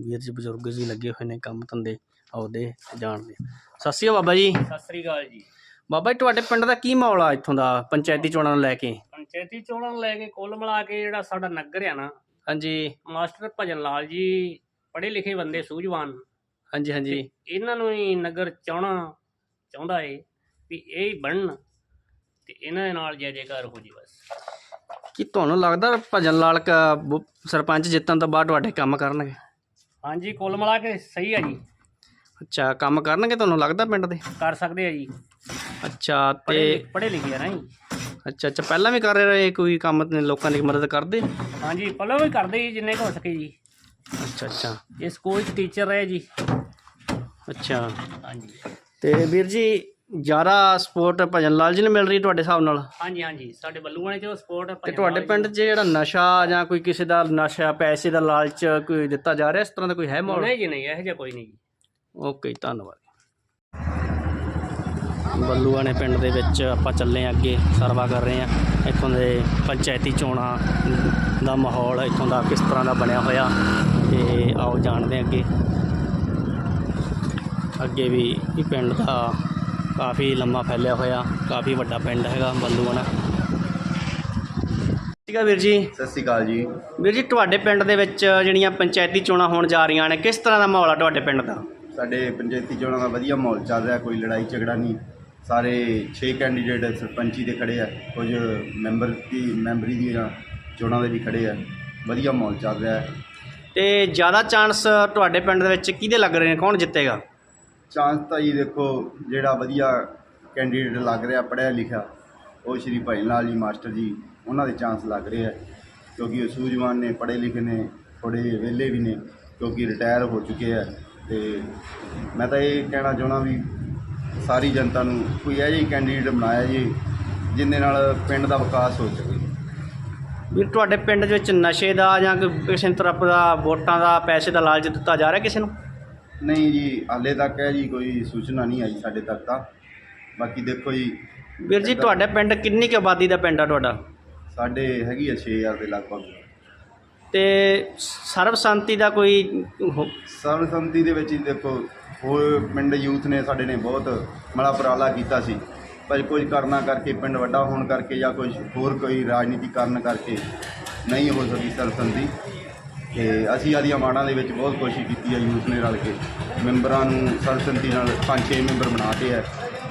ਵੀਰ ਜੀ ਬਜ਼ੁਰਗ ਜੀ ਲੱਗੇ ਹੋਏ ਨੇ ਕੰਮ ਧੰਦੇ ਆਉਦੇ ਜਾਣਦੇ ਸਤਿ ਸ਼੍ਰੀ ਅਕਾਲ ਬਾਬਾ ਜੀ। ਸਤਿ ਸ੍ਰੀ ਅਕਾਲ ਜੀ। ਬਾਬਾ ਜੀ ਤੁਹਾਡੇ ਪਿੰਡ ਦਾ ਕੀ ਮਾਹੌਲ ਆ ਇੱਥੋਂ ਦਾ ਪੰਚਾਇਤੀ ਚੋਣਾਂ ਨੂੰ ਲੈ ਕੇ? ਪੰਚਾਇਤੀ ਚੋਣਾਂ ਨੂੰ ਲੈ ਕੇ ਕੁੱਲ ਮਿਲਾ ਕੇ ਜਿਹੜਾ ਸਾਡਾ ਨਗਰ ਆ ਨਾ ਹਾਂਜੀ। ਮਾਸਟਰ ਭਜਨ ਲਾਲ ਜੀ ਪੜ੍ਹੇ ਲਿਖੇ ਬੰਦੇ ਸੂਝਵਾਨ। ਹਾਂਜੀ ਹਾਂਜੀ। ਇਹਨਾਂ ਨੂੰ ਹੀ ਨਗਰ ਚਾਹਣਾ ਚਾਹੁੰਦਾ ਏ ਵੀ ਇਹ ਹੀ ਬਣਨ ਤੇ ਇਹਨਾਂ ਦੇ ਨਾਲ ਜੈ ਜੈਕਾਰ ਹੋ ਜੀ ਬਸ। ਕੀ ਤੁਹਾਨੂੰ ਲੱਗਦਾ ਭਜਨ ਲਾਲ ਕ ਬ- ਸਰਪੰਚ ਜਿੱਤਣ ਤੋਂ ਬਾਅਦ ਤੁਹਾਡੇ ਕੰਮ ਕਰਨਗੇ? ਹਾਂਜੀ ਕੁੱਲ ਮਿਲਾ ਕੇ ਸਹੀ ਆ ਜੀ। ਅੱਛਾ ਕੰਮ ਕਰਨਗੇ ਤੁਹਾਨੂੰ ਲੱਗਦਾ ਪਿੰਡ ਦੇ? ਕਰ ਸਕਦੇ ਆ ਜੀ। ਅੱਛਾ ਪੜ੍ਹੇ ਤੇ ਲਿਖ- ਪੜ੍ਹੇ ਲਿਖੇ ਆ ਨਾ ਜੀ। ਅੱਛਾ ਅੱਛਾ ਪਹਿਲਾਂ ਵੀ ਕਰ ਰਹੇ ਕੋਈ ਕੰਮ ਤੇ ਲੋਕਾਂ ਦੀ ਮਦਦ ਕਰਦੇ? ਹਾਂਜੀ ਪਹਿਲਾਂ ਵੀ ਕਰਦੇ ਜੀ ਜਿੰਨੇ ਕੁ ਹੋ ਸਕੇ ਜੀ। ਅੱਛਾ ਅੱਛਾ। ਇਹ ਸਕੂਲ 'ਚ ਟੀਚਰ ਰਹੇ ਜੀ। ਅੱਛਾ। ਹਾਂਜੀ। ਤੇ ਵੀਰ ਜੀ ਜ਼ਿਆਦਾ ਸਪੋਰਟ ਭਜਨ ਲਾਲ ਜੀ ਨੂੰ ਮਿਲ ਰਹੀ ਤੁਹਾਡੇ ਹਿਸਾਬ ਨਾਲ? ਹਾਂਜੀ ਹਾਂਜੀ। ਸਾਡੇ ਬੱਲੂਆਣੇ 'ਚ ਸਪੋਰਟ ਤੇ ਤੁਹਾਡੇ ਪਿੰਡ 'ਚ ਜਿਹੜਾ ਨਸ਼ਾ ਜਾਂ ਕੋਈ ਕਿਸੇ ਦਾ ਨਸ਼ਾ ਪੈਸੇ ਦਾ ਲਾਲਚ ਕੋਈ ਦਿੱਤਾ ਜਾ ਰਿਹਾ ਇਸ ਤਰ੍ਹਾਂ ਦਾ ਕੋਈ ਹੈ ਮਾਹੌਲ ਨਹੀਂ ਜੀ ਨਹੀਂ ਇਹੋ ਜਿਹਾ ਕੋਈ ਨਹੀਂ ਜੀ। ਓਕੇ ਧੰਨਵਾਦ। ਬੱਲੂਆਣੇ ਪਿੰਡ ਦੇ ਵਿੱਚ ਆਪਾਂ ਚੱਲੇ ਹਾਂ ਅੱਗੇ ਸਰਵਾ ਕਰ ਰਹੇ ਹਾਂ। ਇੱਥੋਂ ਦੇ ਪੰਚਾਇਤੀ ਚੋਣਾਂ ਦਾ ਮਾਹੌਲ ਇੱਥੋਂ ਦਾ ਕਿਸ ਤਰ੍ਹਾਂ ਦਾ ਬਣਿਆ ਹੋਇਆ ਤੇ ਆਓ ਜਾਣਦੇ ਅੱਗੇ। ਅੱਗੇ ਵੀ ਇਹ ਪਿੰਡ ਦਾ ਕਾਫੀ ਲੰਮਾ ਫੈਲਿਆ ਹੋਇਆ ਕਾਫੀ ਵੱਡਾ ਪਿੰਡ ਹੈਗਾ ਬੱਲੂਆਣਾ। ਠੀਕ ਆ ਵੀਰ ਜੀ? ਸਤਿ ਸ੍ਰੀ ਅਕਾਲ ਜੀ। ਵੀਰ ਜੀ ਤੁਹਾਡੇ ਪਿੰਡ ਦੇ ਵਿੱਚ ਜਿਹੜੀਆਂ ਪੰਚਾਇਤੀ ਚੋਣਾਂ ਹੋਣ ਜਾ ਰਹੀਆਂ ਨੇ ਕਿਸ ਤਰ੍ਹਾਂ ਦਾ ਮਾਹੌਲ ਆ ਤੁਹਾਡੇ ਪਿੰਡ ਦਾ? ਸਾਡੇ ਪੰਚਾਇਤੀ ਚੋਣਾਂ ਦਾ ਵਧੀਆ ਮਾਹੌਲ ਚੱਲ ਰਿਹਾ ਕੋਈ ਲੜਾਈ ਝਗੜਾ ਨਹੀਂ। ਸਾਰੇ 6 ਕੈਂਡੀਡੇਟ ਸਰਪੰਚੀ ਦੇ ਖੜੇ ਆ ਕੁਝ ਮੈਂਬਰ ਦੀ ਮੈਂਬਰੀ ਦੀਆਂ ਚੋਣਾਂ ਦੇ ਵੀ ਖੜੇ ਆ। ਵਧੀਆ ਮਾਹੌਲ ਚੱਲ ਰਿਹਾ ਹੈ। ਤੇ ਜ਼ਿਆਦਾ ਚਾਂਸ ਤੁਹਾਡੇ ਪਿੰਡ ਦੇ ਵਿੱਚ ਕਿਹਦੇ ਲੱਗ ਰਹੇ ਨੇ? ਕੌਣ ਜਿੱਤੇਗਾ? ਚਾਂਸ ਤਾਂ ਜੀ ਦੇਖੋ ਜਿਹੜਾ ਵਧੀਆ ਕੈਂਡੀਡੇਟ ਲੱਗ ਰਿਹਾ ਪੜ੍ਹਿਆ ਲਿਖਿਆ ਉਹ ਸ਼੍ਰੀ ਭਾਈ ਲਾਲ ਜੀ ਮਾਸਟਰ ਜੀ ਉਹਨਾਂ ਦੇ ਚਾਂਸ ਲੱਗ ਰਹੇ ਆ। ਕਿਉਂਕਿ ਉਹ ਸੂਝਵਾਨ ਨੇ ਪੜ੍ਹੇ ਲਿਖੇ ਨੇ ਥੋੜ੍ਹੇ ਵਿਹਲੇ ਵੀ ਨੇ ਕਿਉਂਕਿ ਰਿਟਾਇਰ ਹੋ ਚੁੱਕੇ ਆ। ਤੇ ਮੈਂ ਤਾਂ ਇਹ ਕਹਿਣਾ ਚਾਹੁੰਦਾ ਵੀ ਸਾਰੀ ਜਨਤਾ ਨੂੰ ਕੋਈ ਇਹੋ ਜਿਹੀ ਕੈਂਡੀਡੇਟ ਬਣਾਇਆ ਜੀ ਜਿਹਦੇ ਨਾਲ ਪਿੰਡ ਦਾ ਵਿਕਾਸ ਹੋ ਸਕੇ। ਵੀਰ ਤੁਹਾਡੇ ਪਿੰਡ ਦੇ ਵਿੱਚ ਨਸ਼ੇ ਦਾ ਜਾਂ ਕੋਈ ਕਿਸੇ ਤਰ੍ਹਾਂ ਦਾ ਵੋਟਾਂ ਦਾ ਪੈਸੇ ਦਾ ਲਾਲਚ ਦਿੱਤਾ ਜਾ ਰਿਹਾ ਕਿਸੇ ਨੂੰ? ਨਹੀਂ ਜੀ ਹਾਲੇ ਤੱਕ ਹੈ ਜੀ ਕੋਈ ਸੂਚਨਾ ਨਹੀਂ ਆਈ ਸਾਡੇ ਤੱਕ ਤਾਂ। ਬਾਕੀ ਦੇਖੋ ਜੀ। ਵੀਰ ਜੀ ਤੁਹਾਡੇ ਪਿੰਡ ਕਿੰਨੀ ਕੁ ਆਬਾਦੀ ਦਾ ਪਿੰਡ ਆ ਤੁਹਾਡਾ? ਸਾਡੇ ਹੈਗੀ ਆ 6000 ਦੇ ਲਗਭਗ। ਤੇ ਸਰਬਸੰਮਤੀ ਦਾ ਕੋਈ ਹੋ- ਸਰਬਸੰਮਤੀ ਦੇ ਵਿੱਚ ਹੀ ਦੇਖੋ, ਹੋਰ ਪਿੰਡ ਯੂਥ ਨੇ ਸਾਡੇ ਨੇ ਬਹੁਤ ਮਾੜਾ ਉਪਰਾਲਾ ਕੀਤਾ ਸੀ। ਪਰ ਕੁਝ ਕਰਨਾ ਕਰਕੇ, ਪਿੰਡ ਵੱਡਾ ਹੋਣ ਕਰਕੇ ਜਾਂ ਕੁਝ ਹੋਰ ਕੋਈ ਰਾਜਨੀਤੀ ਕਾਰਨ ਕਰਕੇ ਨਹੀਂ ਹੋ ਸਕੀ ਸਰਬਸੰਮਤੀ ਤੇ ਅਸੀਂ ਆਦੀਆਂ ਮਾੜਾਂ ਦੇ ਵਿੱਚ ਬਹੁਤ ਕੋਸ਼ਿਸ਼ ਕੀਤੀ ਹੈ ਯੂਥ ਨੇ ਰਲ ਕੇ। ਮੈਂਬਰਾਂ ਨੂੰ ਸਰਬਸੰਮਤੀ ਨਾਲ ਪੰਜ ਛੇ ਮੈਂਬਰ ਬਣਾਤੇ ਹੈ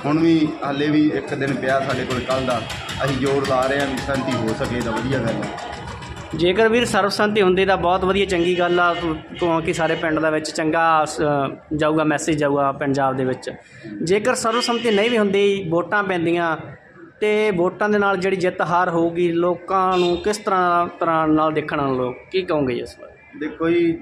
ਹੁਣ ਵੀ ਹਾਲੇ ਵੀ ਇੱਕ ਦਿਨ ਪਿਆ ਸਾਡੇ ਕੋਲ ਕੱਲ ਦਾ। ਅਸੀਂ ਜ਼ੋਰ ਲਾ ਰਹੇ ਹਾਂ ਵੀ ਸੰਤੀ ਹੋ ਸਕੇ ਤਾਂ ਵਧੀਆ ਗੱਲ ਹੈ ਜੇਕਰ ਵੀਰ ਸਰਬਸੰਮਤੀ ਹੁੰਦੀ ਤਾਂ ਬਹੁਤ ਵਧੀਆ, ਚੰਗੀ ਗੱਲ ਆ। ਕਿਉਂ- ਕਿਉਂਕਿ ਸਾਰੇ ਪਿੰਡ ਦੇ ਵਿੱਚ ਚੰਗਾ ਸ- ਜਾਊਗਾ ਮੈਸੇਜ ਜਾਊਗਾ ਪੰਜਾਬ ਦੇ ਵਿੱਚ। ਜੇਕਰ ਸਰਬਸੰਮਤੀ ਨਹੀਂ ਵੀ ਹੁੰਦੀ, ਵੋਟਾਂ ਪੈਂਦੀਆਂ, ਤੇ ਵੋਟਾਂ ਦੇ ਨਾਲ ਜਿਹੜੀ ਜਿੱਤ ਹਾਰ ਹੋਊਗੀ, ਲੋਕਾਂ ਨੂੰ ਕਿਸ ਤਰ੍ਹਾਂ ਤਰ੍ਹਾਂ ਨਾਲ ਦੇਖਣ ਲੋਕ? ਕੀ ਕਹੋਗੇ ਇਸ ਬਾਰੇ? ਦੇਖੋ ਜੀ,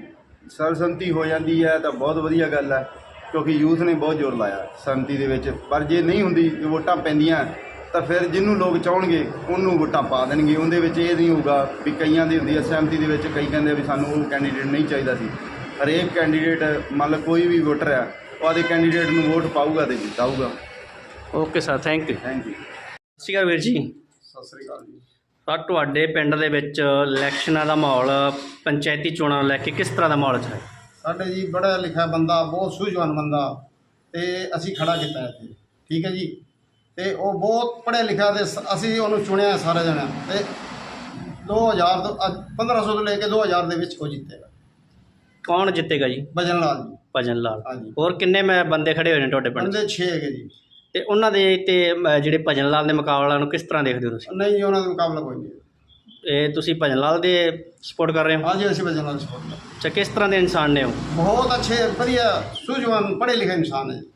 ਸਰਬਸੰਮਤੀ ਹੋ ਜਾਂਦੀ ਹੈ ਤਾਂ ਬਹੁਤ ਵਧੀਆ ਗੱਲ ਹੈ, ਕਿਉਂਕਿ ਯੂਥ ਨੇ ਬਹੁਤ ਜ਼ੋਰ ਲਾਇਆ ਸੰਮਤੀ ਦੇ ਵਿੱਚ। ਪਰ ਜੇ ਨਹੀਂ ਹੁੰਦੀ ਵੋਟਾਂ ਪੈਂਦੀਆਂ। ਤਾਂ ਫਿਰ ਜਿਹਨੂੰ ਲੋਕ ਚਾਹਣਗੇ ਉਹਨੂੰ ਵੋਟਾਂ ਪਾ ਦੇਣਗੇ। ਉਹਦੇ ਵਿੱਚ ਇਹ ਨਹੀਂ ਹੋਊਗਾ ਵੀ ਕਈਆਂ ਦੀ ਹੁੰਦੀ ਹੈ ਸਹਿਮਤੀ ਦੇ ਵਿੱਚ ਕਈ ਕਹਿੰਦੇ ਵੀ ਸਾਨੂੰ ਉਹ ਕੈਂਡੀਡੇਟ ਨਹੀਂ ਚਾਹੀਦਾ ਸੀ। ਹਰੇਕ ਕੈਂਡੀਡੇਟ ਮੰਨ ਲਓ ਕੋਈ ਵੀ ਵੋਟਰ ਆ ਉਹ ਆਦੇ ਕੈਂਡੀਡੇਟ ਨੂੰ ਵੋਟ ਪਾਊਗਾ ਤੇ ਜਿਤਾਊਗਾ। Okay sir thank you thank you ਸਤਿ ਸ਼੍ਰੀ ਅਕਾਲ ਵੀਰ ਜੀ। ਸਤਿ ਸ੍ਰੀ ਅਕਾਲ ਜੀ। ਸਰ ਤੁਹਾਡੇ ਪਿੰਡ ਦੇ ਵਿੱਚ ਇਲੈਕਸ਼ਨਾਂ ਦਾ ਮਾਹੌਲ ਪੰਚਾਇਤੀ ਚੋਣਾਂ ਨੂੰ ਲੈ ਕੇ ਕਿਸ ਤਰ੍ਹਾਂ ਦਾ ਮਾਹੌਲ ਹੈ ਸਾਡੇ ਜੀ ਪੜ੍ਹਿਆ ਲਿਖਿਆ ਬੰਦਾ ਬਹੁਤ ਸੂਝਵਾਨ ਬੰਦਾ ਤੇ ਅਸੀਂ ਖੜਾ ਕੀਤਾ ਇੱਥੇ। ਠੀਕ ਹੈ ਜੀ? ਤੇ ਉਹ ਬਹੁਤ ਪੜ੍ਹਿਆ ਲਿਖਿਆ ਤੇ ਅਸੀਂ ਉਹਨੂੰ ਚੁਣਿਆ ਸਾਰੇ ਜਣਿਆਂ ਤੇ 2000 ਤੋਂ ਅੱਜ 1500 ਤੋਂ ਲੈ ਕੇ 2000 ਦੇ ਵਿੱਚ ਉਹ ਜਿੱਤੇਗਾ। ਕੌਣ ਜਿੱਤੇਗਾ ਜੀ? ਭਜਨ ਲਾਲ ਜੀ। ਭਜਨ ਲਾਲ। ਹਾਂਜੀ। ਹੋਰ ਕਿੰਨੇ ਮੈਂ ਬੰਦੇ ਖੜੇ ਹੋਏ ਨੇ ਤੁਹਾਡੇ ਪਿੰਡ 'ਚ? ਬੰਦੇ 6 ਹੈਗੇ ਜੀ। ਤੇ ਉਹਨਾਂ ਦੇ ਤੇ ਅਮ, ਜਿਹੜੇ ਭਜਨ ਲਾਲ ਦੇ ਮੁਕਾਬਲਾ ਨੂੰ ਕਿਸ ਤਰ੍ਹਾਂ ਦੇਖਦੇ ਹੋ ਤੁਸੀਂ? ਨਹੀਂ ਜੀ ਉਹਨਾਂ ਦਾ ਮੁਕਾਬਲਾ ਕੋਈ ਨਹੀਂ। ਇਹ ਤੁਸੀਂ ਭਜਨ ਲਾਲ ਦੇ ਸਪੋਰਟ ਕਰ ਰਹੇ ਹੋ? ਹਾਂਜੀ ਅਸੀਂ ਭਜਨ ਲਾਲ ਸਪੋਰਟ ਅੱਛਾ ਕਿਸ ਤਰ੍ਹਾਂ ਦੇ ਇਨਸਾਨ ਨੇ ਉਹ? ਬਹੁਤ ਅੱਛੇ ਵਧੀਆ ਸੂਝਵਾਨ ਪੜ੍ਹੇ ਲਿਖੇ ਇਨਸਾਨ ਹੈ ਜੀ